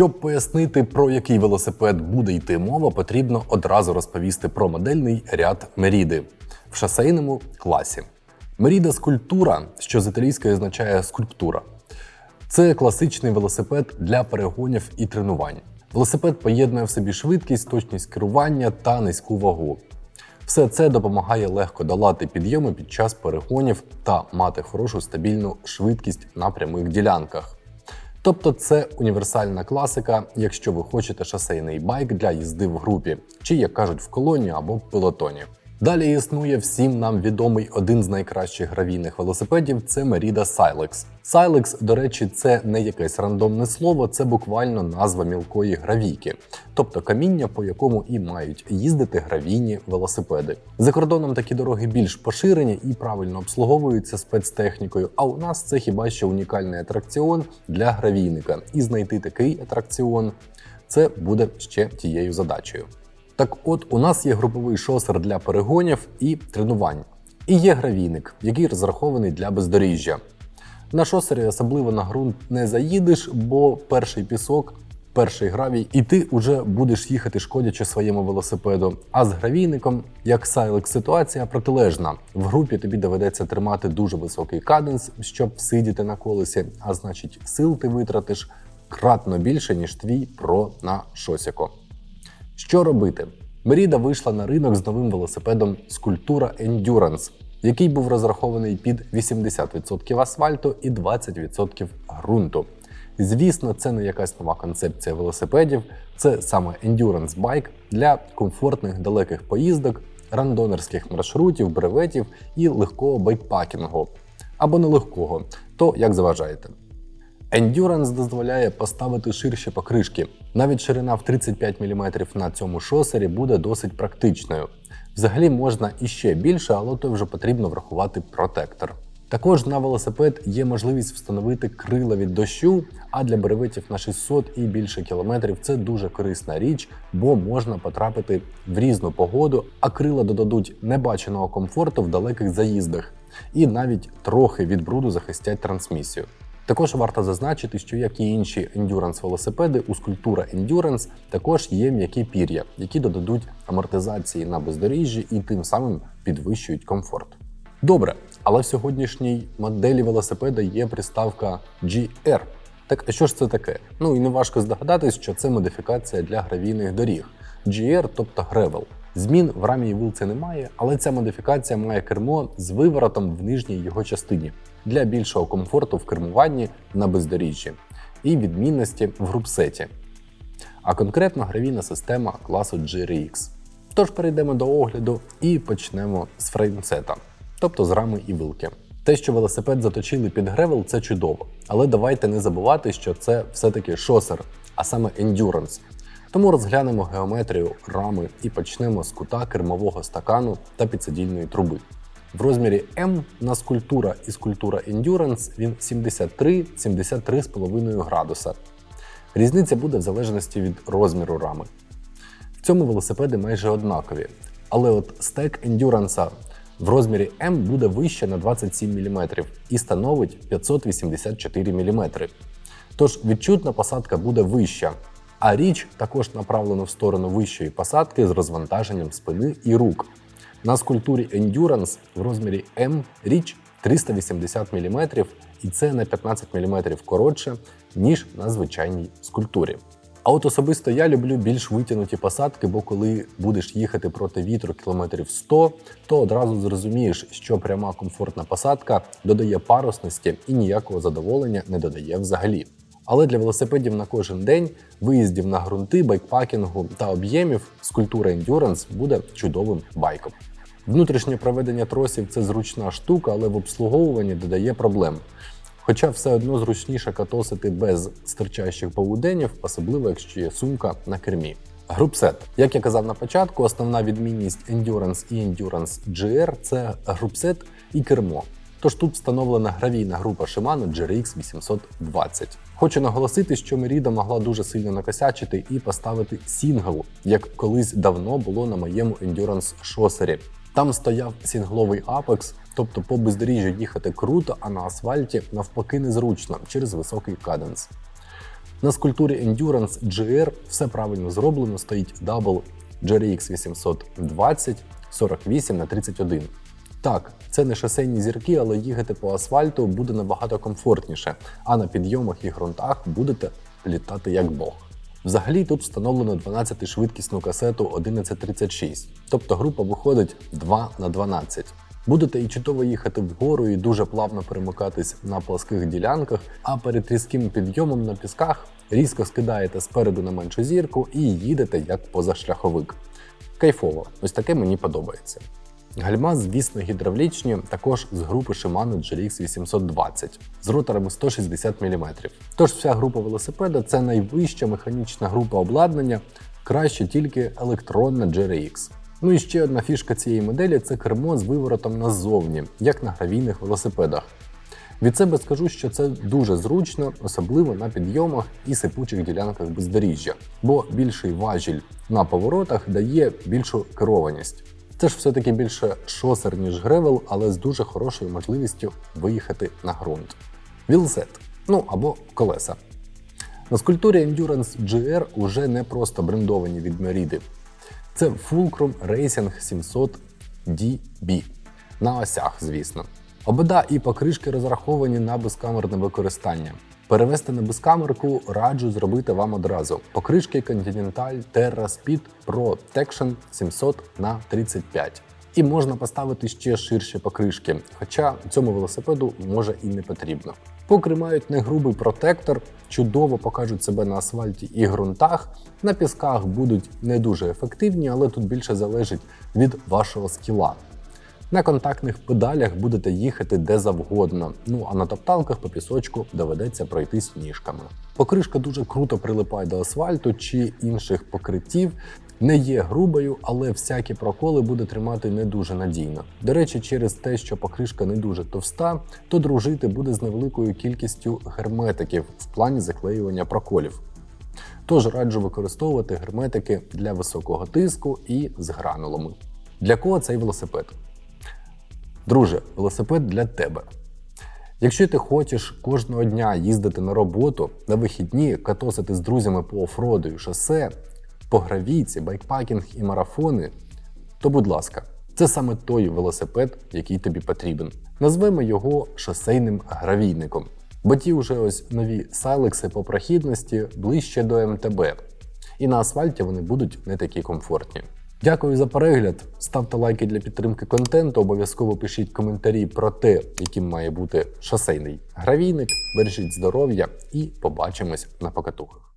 Щоб пояснити, про який велосипед буде йти мова, потрібно одразу розповісти про модельний ряд Меріди в шосейному класі. Меріда скульптура, що з італійської означає скульптура. Це класичний велосипед для перегонів і тренувань. Велосипед поєднує в собі швидкість, точність керування та низьку вагу. Все це допомагає легко долати підйоми під час перегонів та мати хорошу стабільну швидкість на прямих ділянках. Тобто це універсальна класика, якщо ви хочете шосейний байк для їзди в групі, чи як кажуть в колоні або пелотоні. Далі існує всім нам відомий один з найкращих гравійних велосипедів це Merida Silex. Silex, до речі, це не якесь рандомне слово, це буквально назва мілкої гравійки, тобто каміння, по якому і мають їздити гравійні велосипеди. За кордоном такі дороги більш поширені і правильно обслуговуються спецтехнікою. А у нас це хіба що унікальний атракціон для гравійника. І знайти такий атракціон це буде ще тією задачею. Так от у нас є груповий шосер для перегонів і тренувань. І є гравійник, який розрахований для бездоріжжя. На шосері особливо на ґрунт не заїдеш, бо перший пісок, перший гравій, і ти вже будеш їхати шкодячи своєму велосипеду. А з гравійником, як Сайлик, ситуація протилежна. В групі тобі доведеться тримати дуже високий каденс, щоб сидіти на колесі, а значить, сил ти витратиш кратно більше, ніж твій про на шосіко. Що робити? Меріда вийшла на ринок з новим велосипедом Скульптура Endurance, який був розрахований під 80% асфальту і 20% ґрунту. Звісно, це не якась нова концепція велосипедів, це саме Endurance Bike для комфортних далеких поїздок, рандонерських маршрутів, бреветів і легкого байкпакінгу. Або нелегкого, то як заважаєте. Endurance дозволяє поставити ширші покришки. Навіть ширина в 35 мм на цьому шосері буде досить практичною. Взагалі можна іще більше, але то вже потрібно врахувати протектор. Також на велосипед є можливість встановити крила від дощу, а для береветів на 600 і більше кілометрів це дуже корисна річ, бо можна потрапити в різну погоду, а крила додадуть небаченого комфорту в далеких заїздах і навіть трохи від бруду захистять трансмісію. Також варто зазначити, що як і інші ендюранс велосипеди, у скульптура Endurance також є м'які пір'я, які додадуть амортизації на бездоріжжі і тим самим підвищують комфорт. Добре, але в сьогоднішній моделі велосипеда є приставка GR. Так а що ж це таке? Ну і не важко здогадатись, що це модифікація для гравійних доріг. GR, тобто Gravel. Змін в рамі і вилці немає, але ця модифікація має кермо з виворотом в нижній його частині для більшого комфорту в кермуванні на бездоріжжі і відмінності в групсеті. А конкретно гравійна система класу GRX. Тож перейдемо до огляду і почнемо з фреймсета, тобто з рами і вилки. Те, що велосипед заточили під гревел, це чудово. Але давайте не забувати, що це все-таки шосер, а саме ендюранс. Тому розглянемо геометрію рами і почнемо з кута кермового стакану та підсидільної труби. В розмірі М на скульптура і скульптура Endurance він 73-73,5 градуса. Різниця буде в залежності від розміру рами. В цьому велосипеди майже однакові, але от стек Endurance в розмірі М буде вище на 27 мм і становить 584 мм. Тож відчутна посадка буде вища, а річ також направлена в сторону вищої посадки з розвантаженням спини і рук. На скульптурі Endurance в розмірі М річ 380 мм, і це на 15 мм коротше, ніж на звичайній скульптурі. А от особисто я люблю більш витягнуті посадки, бо коли будеш їхати проти вітру кілометрів 100, то одразу зрозумієш, що пряма комфортна посадка додає парусності і ніякого задоволення не додає взагалі. Але для велосипедів на кожен день, виїздів на ґрунти, байкпакінгу та об'ємів скульптура Endurance буде чудовим байком. Внутрішнє проведення тросів це зручна штука, але в обслуговуванні додає проблем. Хоча все одно зручніше катосити без стирчащих повуденів, особливо якщо є сумка на кермі. Групсет. Як я казав на початку, основна відмінність Endurance і Endurance GR це групсет і кермо. Тож тут встановлена гравійна група Shimano GRX 820. Хочу наголосити, що Merida могла дуже сильно накосячити і поставити сінгл, як колись давно було на моєму Endurance шосері. Там стояв сінгловий апекс, тобто по бездоріжжю їхати круто, а на асфальті навпаки незручно через високий каденс. На скульптурі Endurance GR все правильно зроблено, стоїть Double GRX 820 48 на 31. Так, це не шосейні зірки, але їхати по асфальту буде набагато комфортніше, а на підйомах і ґрунтах будете літати як Бог. Взагалі тут встановлено 12-швидкісну касету 1136, тобто група виходить 2 на 12. Будете і чудово їхати вгору і дуже плавно перемикатись на плоских ділянках, а перед різким підйомом на пісках різко скидаєте спереду на меншу зірку і їдете як позашляховик. Кайфово, ось таке мені подобається. Гальма, звісно, гідравлічні, також з групи Shimano GRX 820 з роторами 160 мм. Тож вся група велосипеда це найвища механічна група обладнання, краще тільки електронна GRX. Ну і ще одна фішка цієї моделі це кермо з виворотом назовні, як на гравійних велосипедах. Від себе скажу, що це дуже зручно, особливо на підйомах і сипучих ділянках бездоріжжя, бо більший важіль на поворотах дає більшу керованість. Це ж все-таки більше шосер, ніж гревел, але з дуже хорошою можливістю виїхати на ґрунт. Вілсет, ну або колеса. На скульптурі Endurance GR уже не просто брендовані від Meridi. Це Fulcrum Racing 700 DB. На осях, звісно. Обода і покришки розраховані на безкамерне використання. Перевести на безкамерку раджу зробити вам одразу. Покришки Continental Terra Speed Pro Tection 700 на 35. І можна поставити ще ширші покришки, хоча цьому велосипеду може і не потрібно. Покри мають негрубий протектор, чудово покажуть себе на асфальті і ґрунтах. На пісках будуть не дуже ефективні, але тут більше залежить від вашого скіла. На контактних педалях будете їхати де завгодно. Ну а на топталках по пісочку доведеться пройтись ніжками. Покришка дуже круто прилипає до асфальту чи інших покриттів. Не є грубою, але всякі проколи буде тримати не дуже надійно. До речі, через те, що покришка не дуже товста, то дружити буде з невеликою кількістю герметиків в плані заклеювання проколів. Тож раджу використовувати герметики для високого тиску і з гранулами. Для кого цей велосипед? Друже, велосипед для тебе. Якщо ти хочеш кожного дня їздити на роботу, на вихідні, катосити з друзями по офроду і шосе, по гравійці, байкпакінг і марафони, то будь ласка, це саме той велосипед, який тобі потрібен. Назвемо його шосейним гравійником. Бо ті вже ось нові сайлекси по прохідності ближче до МТБ. І на асфальті вони будуть не такі комфортні. Дякую за перегляд. Ставте лайки для підтримки контенту. Обов'язково пишіть коментарі про те, яким має бути шосейний гравійник. Бережіть здоров'я і побачимось на покатухах.